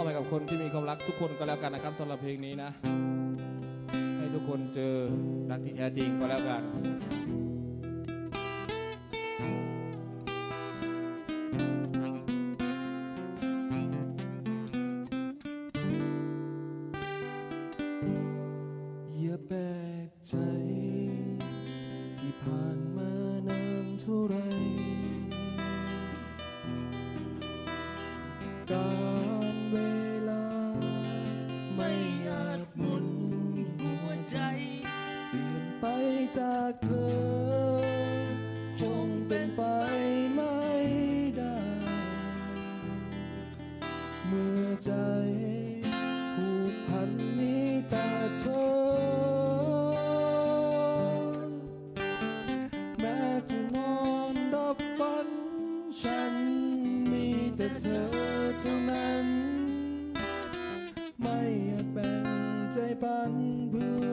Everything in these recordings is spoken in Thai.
อบให้กับคนที่มีความรักทุกคนก็แล้วกันนะครับสำหรับเพลงนี้นะ ให้ทุกคนเจอรักที่แท้จริงก็แล้วกันอย่าแปลกใจ ที่ผ่านมานานเท่าไร ไปจากเธอ คงเป็นไปไม่ได้ เมื่อใจผูกพันมีแต่เธอ แม้จะนอนดับฝัน ฉันมีแต่เธอเท่านั้น ไม่อาจแบ่งใจปันเพื่อ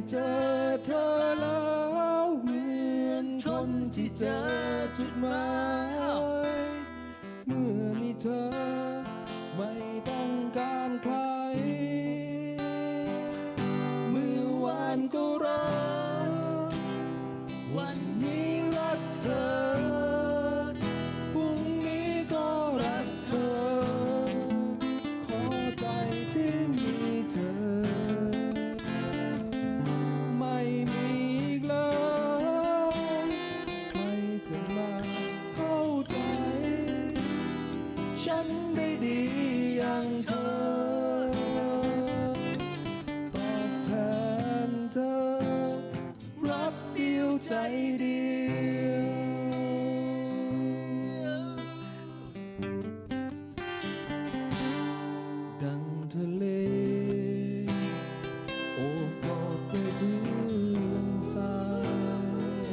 เมื่อเจอเธอแล้วเหมือนคนที่เจอจุดหมายเมื่อมีเธอไม่ต้องการใคร เมื่อวานก็รักวันนี้ ดังทะเล โอบกอดด้วยพื้นทราย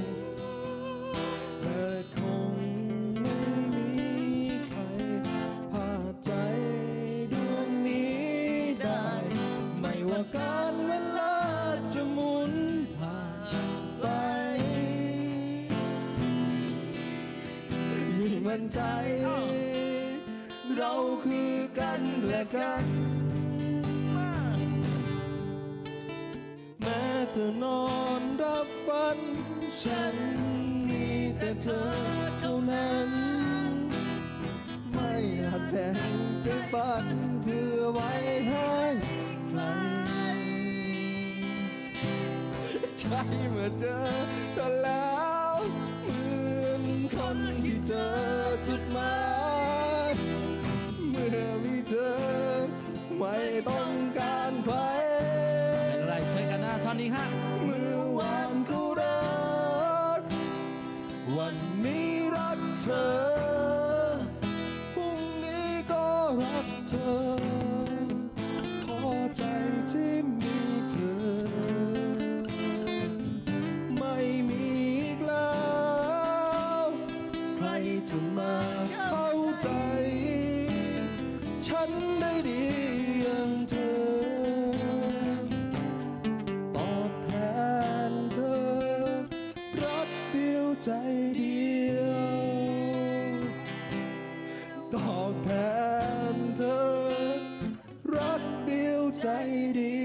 แต่คงไม่มีใครพาใจดวงนี้ได้ ไม่ว่าการเว มั่นใจ เราคือกันและกันแม้จะนอนรับฝัน ฉันมีแต่เธอเท่านั้น ไม่อาจแบ่งใจฝันเพื่อไว้ให้ใครใช่เมื่อเจอเธอแล้วเหมือนคนที่เจอ จุดหมายเมื่อมีเธอ ไม่ต้องการใครเป็นไรช่วยกันนะท่อนนี้ฮะเมื่อวานก็รัก วันนี้รักเธอพรุ่งนี้ก็รักเธอ จะมาเข้าใจ ฉันได้ดีอย่างเธอ ตอบแทนเธอ รักเดียวใจเดียว ตอบแทนเธอ รักเดียวใจเดียว